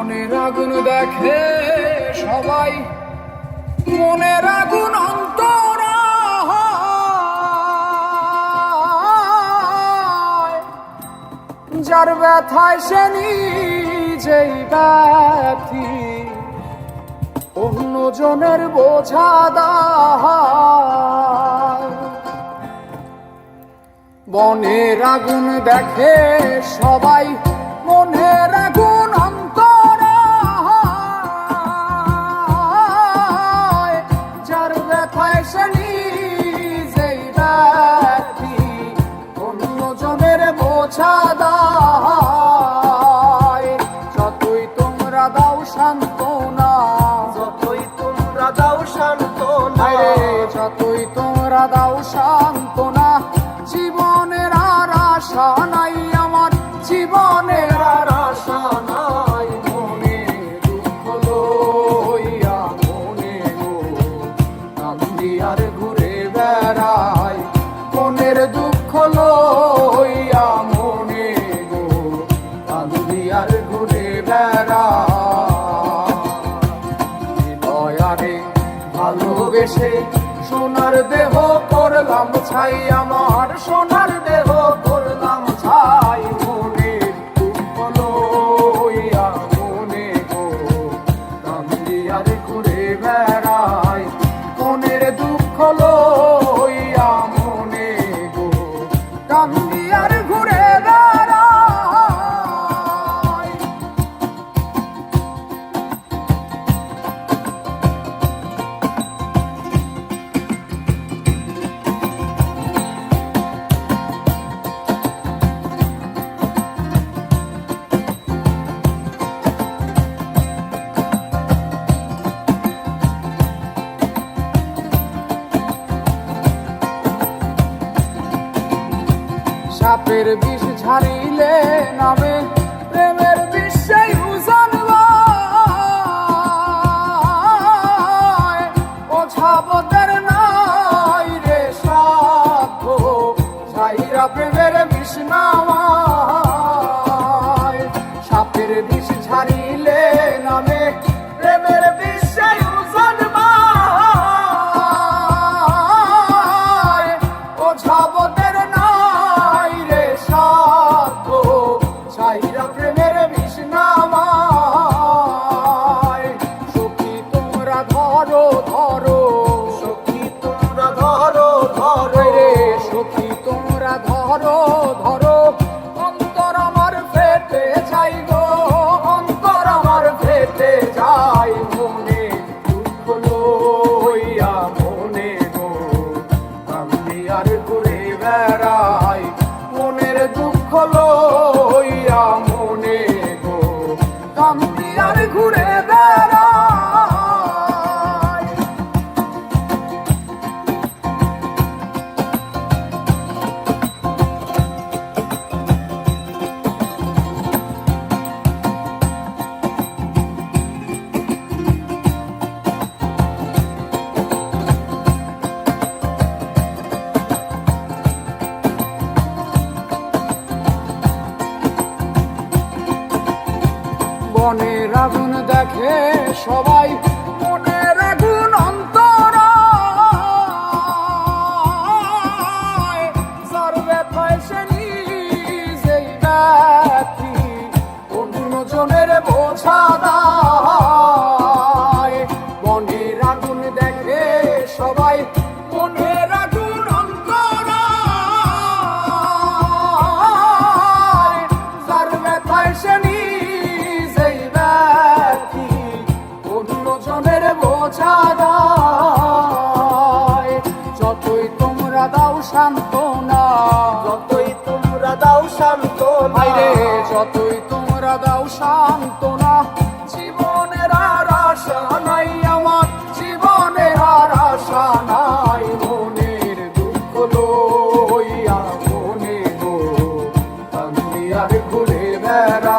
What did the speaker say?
মনের আগুন দেখে সবাই। মনের আগুন অন্তর যার ব্যথায় সে নিজেই ব্যথি। অন্যজনের বোঝা বনের আগুন দেখে সবাই অন্যজনের বোঝা দায়। যতই তোমরা দাও শান্ত না যতই তোমরা দাও শান্ত না যতই তোমরা দাও শান্ত না জীবনের আর আশা নাই সোনার দেহ করলাম ছাই আমার সোনার ঝাড়িলে নামে প্রেমের বিশ্বে ওঝাবতের নাই রে সাধ্য ছাইরা প্রেমের বিষ দুঃখ বনের আগুন দেখে সবাই তোমরা দাও সান্ত্বনা। যতই তোমরা দাও সান্ত্বনা। রে যতই তোমরা দাও সান্ত্বনা। জীবনের আর আশা নাই আমার। জীবনের আর আশা নাই। মনের দুঃখ লইয়া মনে গো। আমি আর ঘুরে বেড়া